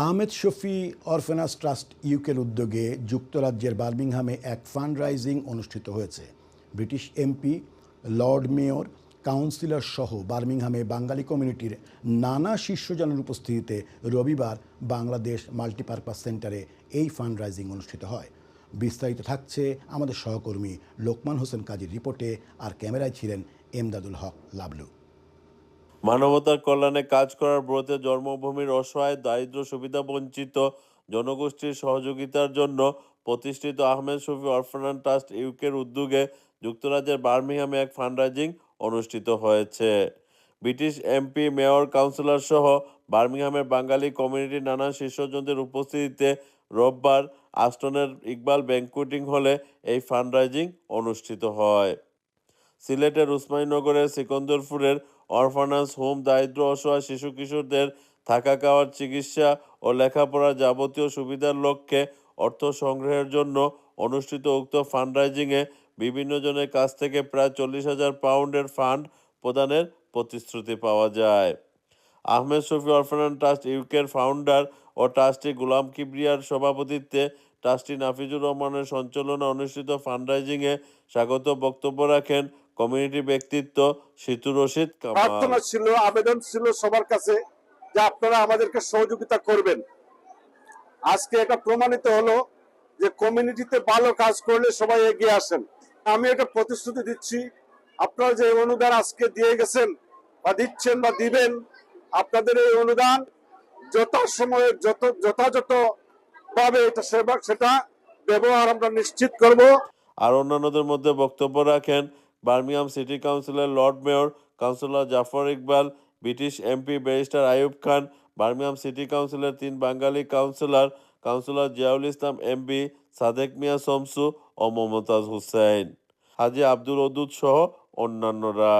Ahmed Shafi অরফেনাস trust ইউকের উদ্যোগে যুক্তরাজ্যের বার্মিংহামে এক ফান্ড রাইজিং অনুষ্ঠিত হয়েছে। British MP, lord mayor, councillor সহ বার্মিংহামে বাঙালি কমিউনিটির নানা শীর্ষজনের উপস্থিতিতে রবিবার বাংলাদেশ মাল্টিপারপাস সেন্টারে এই ফান্ড রাইজিং অনুষ্ঠিত হয়। বিস্তারিত থাকছে আমাদের সহকর্মী লোকমান হোসেন কাজীর রিপোর্টে। আর ক্যামেরায় ছিলেন এমদাদুল হক লাবলু। মানবতার কল্যাণে কাজ করার ব্রতে জন্মভূমির অসহায়, দারিদ্র সুবিধা বঞ্চিত জনগোষ্ঠীর সহযোগিতার জন্য প্রতিষ্ঠিত আহমেদ শফি অরফানান ট্রাস্ট ইউকের উদ্যোগে যুক্তরাজ্যের বার্মিংহামে এক ফান্ডরাইজিং অনুষ্ঠিত হয়েছে। ব্রিটিশ এমপি, মেয়র, কাউন্সিলর সহ বার্মিংহামের বাঙালি কমিউনিটির নানা শীর্ষজনদের উপস্থিতিতে রোববার আস্টনের ইকবাল ব্যাংকুটিং হলে এই ফান্ডরাইজিং অনুষ্ঠিত হয়। সিলেটের উসমানীনগরের সিকন্দরপুরের অরফানাস, হোম দারিদ্র অসহায় শিশু কিশোরদের থাকা খাওয়ার চিকিৎসা ও লেখাপড়ার যাবতীয় সুবিধার লক্ষ্যে অর্থ সংগ্রহের জন্য অনুষ্ঠিত উক্ত ফান্ডরাইজিংয়ে বিভিন্ন জনের কাছ থেকে প্রায় চল্লিশ হাজার পাউন্ডের ফান্ড প্রদানের প্রতিশ্রুতি পাওয়া যায়। আহমেদ শফি অরফানান ট্রাস্ট ইউকের ফাউন্ডার ও ট্রাস্টি গুলাম কিবরিয়ার সভাপতিত্বে ট্রাস্টি নাফিজুর রহমানের সঞ্চালনা অনুষ্ঠিত ফান্ডরাইজিংয়ে স্বাগত বক্তব্য রাখেন কমিউনিটি ব্যক্তিত্ব সিতু রশিদ প্রার্থনা ছিল আবেদন ছিল সবার কাছে যে আপনারা আমাদেরকে সহযোগিতা করবেন। আজকে এটা প্রমাণিত হলো যে কমিউনিটিতে ভালো কাজ করলে সবাই এগিয়ে আসেন। আমি এটা প্রতিশ্রুতি দিচ্ছি আপনারা যে অনুদান আজকে দিয়ে গেছেন বা দিচ্ছেন বা দিবেন আপনাদের এই অনুদান যথাসময়ে যত যথাযথ ভাবে এটা সেবা সেটা ব্যবহার আমরা নিশ্চিত করব। আর অন্যান্যদের মধ্যে বক্তব্য রাখেন Birmingham city councillor lord mayor councillor Jafar Iqbal, British MP barrister Ayub Khan Birmingham city কাউন্সিলের তিন বাঙালি councillor councillor Ziaul Islam MB Sadek Mia Shamsu ও মমতাজ হুসেন হাজি আব্দুল ওদুদ সহ অন্যান্যরা।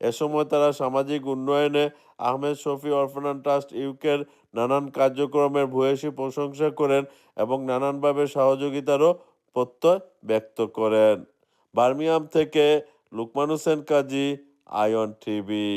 এ সময় তারা সামাজিক উন্নয়নে আহমেদ শফি অরফানান ট্রাস্ট ইউকের নানান কার্যক্রমের ভূয়সী প্রশংসা করেন এবং নানানভাবে সহযোগিতারও প্রত্যয় ব্যক্ত করেন। বার্মিয়াম থেকে লুকমান হোসেন কাজী আয়ন টিভি।